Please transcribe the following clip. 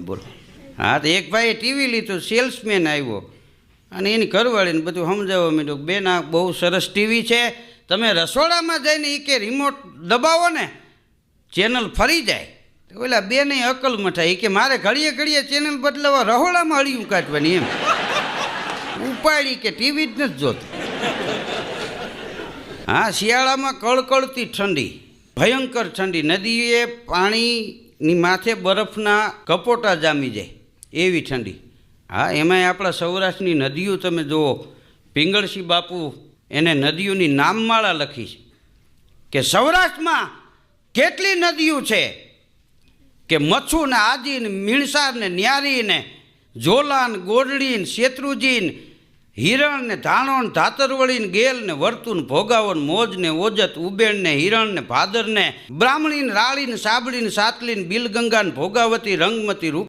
બોલો. હા, તો એક ભાઈએ ટીવી લીધું સેલ્સમેન આવ્યો. અને એની ઘરવાળીને બધું સમજાવવા માંડ્યું બેન, આ બહુ સરસ ટીવી છે. તમે રસોડામાં જઈને એ કે રિમોટ દબાવો ને ચેનલ ફરી જાય. ઓલા બેને અકલ મઠાઈ. કે, મારે ઘડીએ ઘડીએ ચેનલ બદલાવા રહોડામાં અળિયું કાઢવાની એમ. ઉપાડી કે ટીવી જ નથી જોતું. હા, શિયાળામાં કળકળતી ઠંડી, ભયંકર ઠંડી. નદીએ પાણીની માથે બરફના કપોટા જામી જાય, એવી ઠંડી. હા, એમાંય આપણા સૌરાષ્ટ્રની નદીઓ તમે જુઓ પિંગળસિંહ બાપુ એને નદીઓની નામમાળા લખી છે કે સૌરાષ્ટ્રમાં કેટલી નદીઓ છે કે મચ્છુ ને આજી ને મીણસાર ને ન્યારી ને ને ને ને હિરણ ને ધાણો ધાતરવળીને ગેલ ને વર્તુ ને મોજ ને ઓજત, ઉબેણ ને હિરણ ને ભાદર ને બ્રાહ્મણી રાળીને, સાબળીને, સાતલીને બિલગંગા ને ભોગાવતી, રંગમતી રૂપ